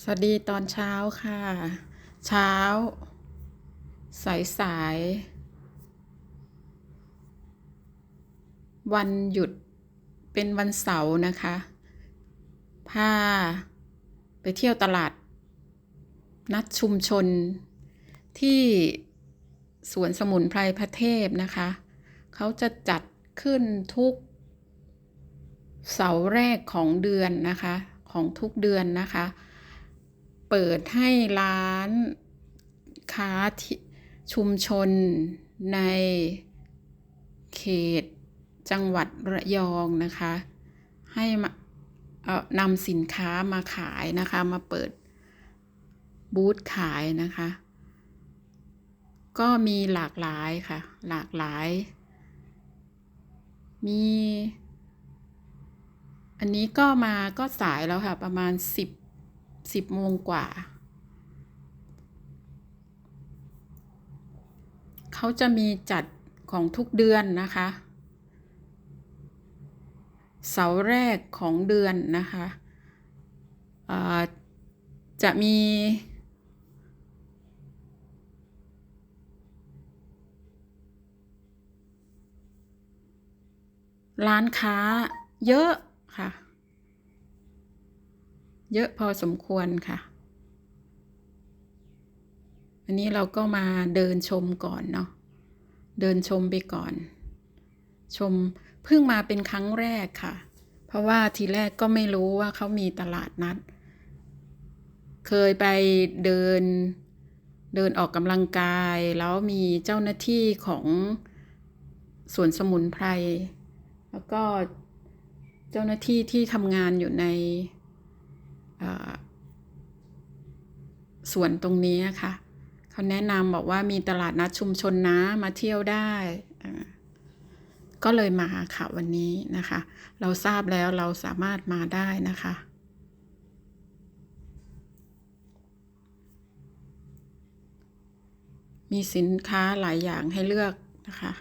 สวัสดีตอนเช้าค่ะ เช้า สายสาย วันหยุดเป็นวันเสาร์นะคะพาไปเที่ยวตลาด นัดชุมชนที่สวนสมุนไพรพระเทพนะคะ เขาจะจัดขึ้นทุก เสาร์แรกของเดือนนะคะ ของทุกเดือนนะคะ เปิดให้ร้านค้าที่ชุมชนในเขตจังหวัดระยองนะคะ ให้มาเอ่อนำสินค้ามาขายนะคะ มาเปิดบูธขายนะคะ ก็มีหลากหลายค่ะ หลากหลาย มี อันนี้ก็มาก็สายแล้วค่ะ ประมาณสิบ สิบโมงกว่า เขาจะมีจัดของทุกเดือนนะคะ เสาร์แรกของเดือนนะคะจะมีร้านค้าเยอะค่ะ เยอะพอสมควรค่ะ อันนี้เราก็มาเดินชมก่อนเนาะเดินชมไปก่อน ชมเพิ่งมาเป็นครั้งแรกค่ะ เพราะว่าทีแรกก็ไม่รู้ว่าเขามีตลาดนัด เคยไปเดินเดินออกกำลังกาย แล้วมีเจ้าหน้าที่ของสวนสมุนไพร แล้วก็เจ้าหน้าที่ที่ทำงานอยู่ใน สวนตรงนี้ค่ะเขาแนะนำบอกว่ามีตลาดนัดชุมชนนะมาเที่ยวได้ ก็เลยมาค่ะวันนี้นะคะ เราทราบแล้วเราสามารถมาได้นะคะมีสินค้าหลายอย่างให้เลือกนะคะ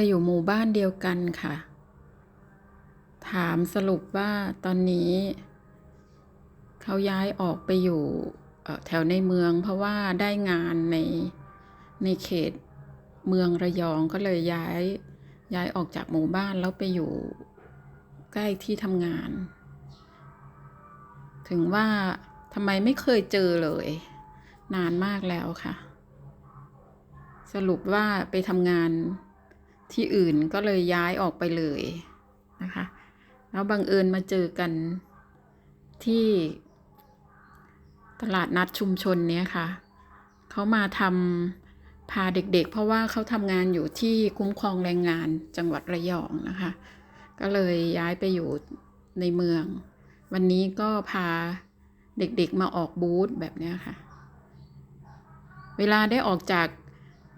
ยอยู่หมู่บ้านเดียวกันค่ะ ถามสรุปว่าตอนนี้ เขาย้ายออกไปอยู่แถวในเมือง เพราะว่าได้งานในในเขตเมืองระยองก็เลยย้ายย้ายออกจากหมู่บ้านแล้วไปอยู่ใกล้ที่ทำงาน ถึงว่าทำไมไม่เคยเจอเลย นานมากแล้วค่ะ สรุปว่าไปทำงาน ที่อื่นก็เลยย้ายออกไปเลยนะคะ แล้วบังเอิญมาเจอกันที่ตลาดนัดชุมชนเนี้ยค่ะ เขามาทำพาเด็กๆ เพราะว่าเขาทำงานอยู่ที่คุ้มครองแรงงานจังหวัดระยองนะคะ ก็เลยย้ายไปอยู่ในเมือง วันนี้ก็พาเด็กๆมาออกบูธแบบนี้ค่ะ เวลาได้ออกจาก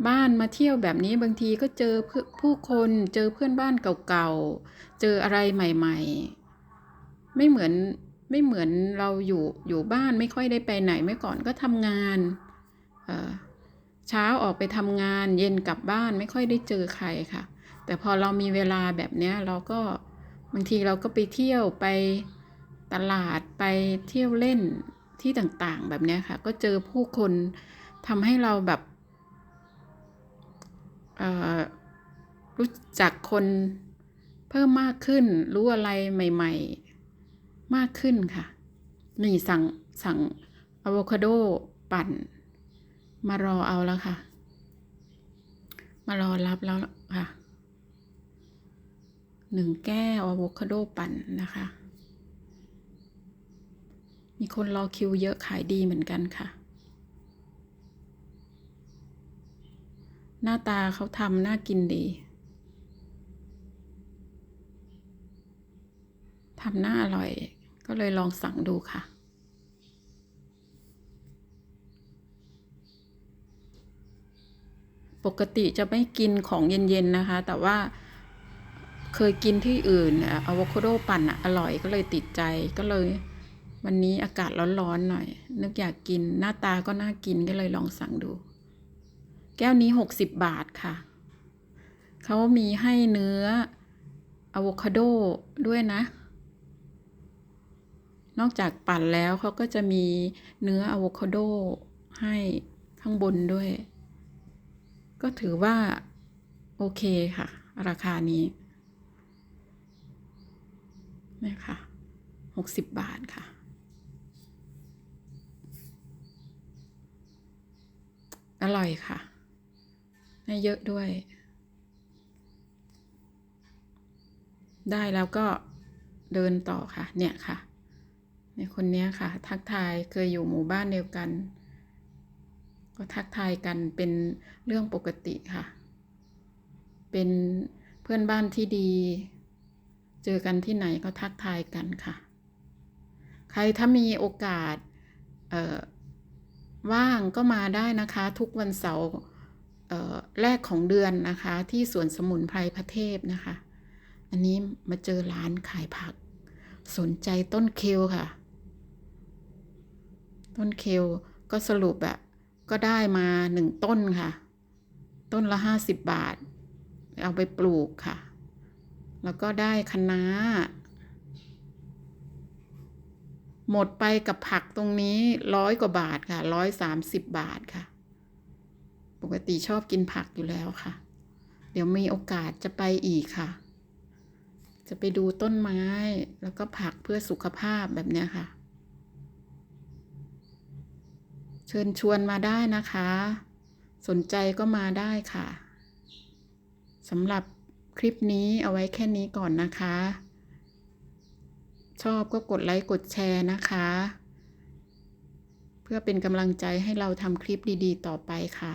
บ้านมาเที่ยวแบบนี้บางทีก็เจอผู้คนเจอเพื่อนบ้านเก่าๆ เจออะไรใหม่ ๆ ไม่เหมือนไม่เหมือนเราอยู่อยู่บ้านไม่ค่อยได้ไปไหนเมื่อก่อนก็ทำงานเช้าออกไปทำงานเย็นกลับบ้านไม่ค่อยได้เจอใครค่ะ แต่พอเรามีเวลาแบบนี้เราก็บางทีเราก็ไปเที่ยวไปตลาดไปเที่ยวเล่นที่ต่างๆ แบบนี้ค่ะ ก็เจอผู้คนทำให้เราแบบ รู้จักคนเพิ่มมากขึ้น รู้อะไรใหม่ ๆ มากขึ้นค่ะ นี่สั่งสั่งอะโวคาโดปั่น มารอเอาแล้วค่ะ มารอรับแล้วค่ะหนึ่งแก้วอะโวคาโดปั่นนะคะ มีคนรอคิวเยอะขายดีเหมือนกันค่ะ หน้าตาเขาทำน่ากินดีทำน่าอร่อย ก็เลยลองสั่งดูค่ะ ปกติจะไม่กินของเย็นๆนะคะ แต่ว่าเคยกินที่อื่นอะอะโวคาโดปั่นอะอร่อยก็เลยติดใจก็เลย วันนี้อากาศร้อนๆหน่อย นึกอยากกินหน้าตาก็น่ากินก็เลยลองสั่งดู แก้วนี้หกสิบบาทค่ะ เขามีให้เนื้ออะโวคาโดด้วยนะ นอกจากปั่นแล้วเขาก็จะมีเนื้ออะโวคาโดให้ข้างบนด้วย ก็ถือว่า โอเคค่ะ ราคานี้นี่ค่ะหกสิบบาทค่ะ อร่อยค่ะ ให้เยอะด้วย ได้แล้วก็เดินต่อค่ะ เนี่ยค่ะเนี่ยคนนี้ค่ะ ทักทายเคยอยู่หมู่บ้านเดียวกัน ก็ทักทายกันเป็นเรื่องปกติค่ะ เป็นเพื่อนบ้านที่ดี เจอกันที่ไหนก็ทักทายกันค่ะ ใครถ้ามีโอกาสเอ่อว่างก็มาได้นะคะ ทุกวันเสาร์ แรกของเดือนนะคะ ที่สวนสมุนไพรพระเทพนะคะ อันนี้มาเจอร้านขายผัก สนใจต้นเคลค่ะ ต้นเคลก็สรุปอะก็ได้มาหนึ่งต้นค่ะ ต้นละห้าสิบบาท เอาไปปลูกค่ะ แล้วก็ได้คะน้า หมดไปกับผักตรงนี้ร้อยกว่าบาทค่ะร้อยสามสิบบาทค่ะ ปกติชอบกินผักอยู่แล้วค่ะ เดี๋ยวมีโอกาสจะไปอีกค่ะ จะไปดูต้นไม้แล้วก็ผักเพื่อสุขภาพแบบเนี้ยค่ะ เชิญชวนมาได้นะคะ สนใจก็มาได้ค่ะสำหรับคลิปนี้เอาไว้แค่นี้ก่อนนะคะ ชอบก็กดไลค์กดแชร์นะคะ เพื่อเป็นกำลังใจให้เราทำคลิปดีๆ ต่อไปค่ะ